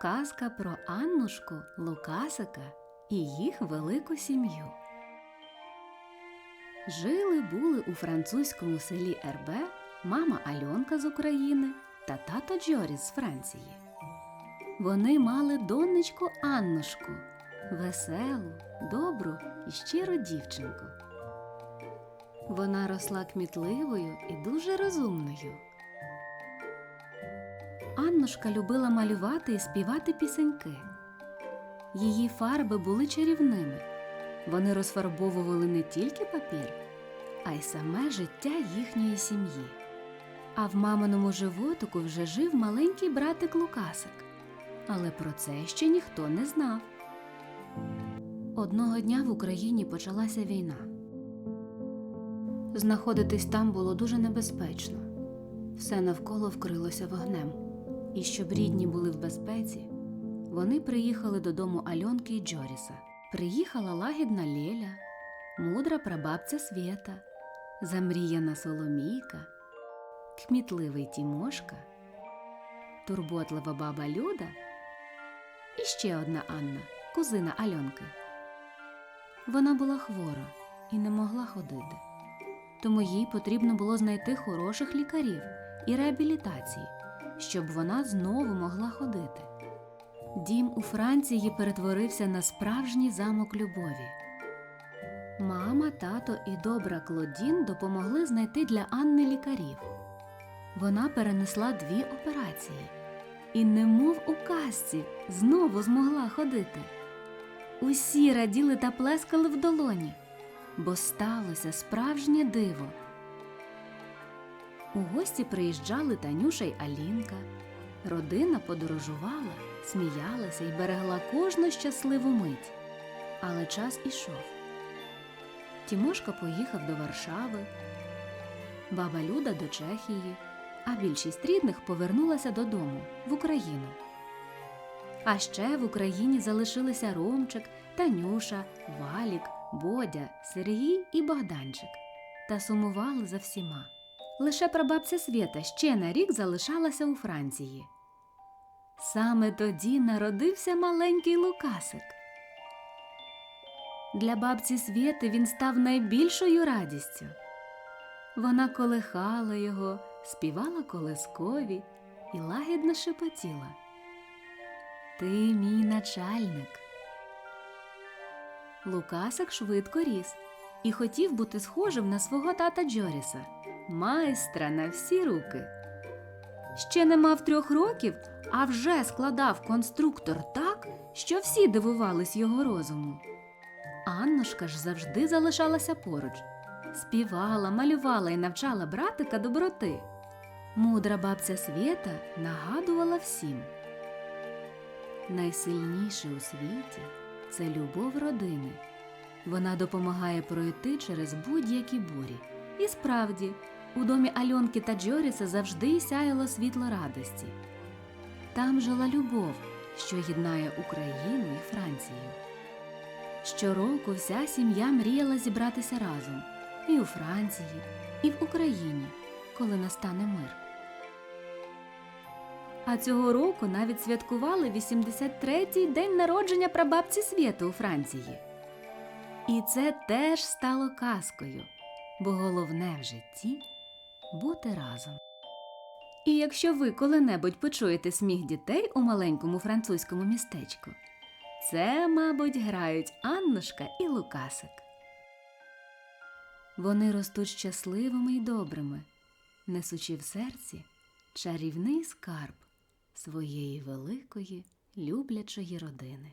Казка про Аннушку, Лукасика і їх велику сім'ю. Жили були у французькому селі Ербе мама Альонка з України та тато Джоріс з Франції. Вони мали донечку Аннушку, веселу, добру і щиру дівчинку. Вона росла кмітливою і дуже розумною. Аннушка любила малювати і співати пісеньки. Її фарби були чарівними. Вони розфарбовували не тільки папір, а й саме життя їхньої сім'ї. А в маминому животику вже жив маленький братик Лукасик. Але про це ще ніхто не знав. Одного дня в Україні почалася війна. Знаходитись там було дуже небезпечно. Все навколо вкрилося вогнем. І щоб рідні були в безпеці, вони приїхали додому Альонки і Джоріса. Приїхала лагідна Леля, мудра прабабця Свєта, замріяна Соломійка, кмітливий Тімошка, турботлива баба Люда і ще одна Анна, кузина Альонки. Вона була хвора і не могла ходити, тому їй потрібно було знайти хороших лікарів і реабілітації, щоб вона знову могла ходити. Дім у Франції перетворився на справжній замок любові. Мама, тато і добра Клодін допомогли знайти для Анни лікарів. Вона перенесла дві операції і, немов у казці, знову змогла ходити. Усі раділи та плескали в долоні, бо сталося справжнє диво. У гості приїжджали Танюша й Алінка. Родина подорожувала, сміялася і берегла кожну щасливу мить. Але час ішов. Тімошка поїхав до Варшави, баба Люда до Чехії, а більшість рідних повернулася додому в Україну. А ще в Україні залишилися Ромчик, Танюша, Валік, Бодя, Сергій і Богданчик та сумували за всіма. Лише прабабця Свєта ще на рік залишалася у Франції. Саме тоді народився маленький Лукасик. Для бабці Свєти він став найбільшою радістю. Вона колихала його, співала колискові і лагідно шепотіла. Ти мій начальник. Лукасик швидко ріс і хотів бути схожим на свого тата Джоріса, майстра на всі руки. Ще не мав трьох років, а вже складав конструктор так, що всі дивувались його розуму. Аннушка ж завжди залишалася поруч, співала, малювала і навчала братика доброти. Мудра бабця Свєта нагадувала всім. Найсильніше у світі це любов родини. Вона допомагає пройти через будь-які бурі. І справді, у домі Альонки та Джоріса завжди сяяло світло радості. Там жила любов, що єднає Україну і Францію. Щороку вся сім'я мріяла зібратися разом і у Франції, і в Україні, коли настане мир. А цього року навіть святкували 83-й день народження прабабці Свєти у Франції. І це теж стало казкою, бо головне в житті бути разом. І якщо ви коли-небудь почуєте сміх дітей у маленькому французькому містечку, це, мабуть, грають Аннушка і Лукасик. Вони ростуть щасливими й добрими, несучи в серці чарівний скарб своєї великої люблячої родини.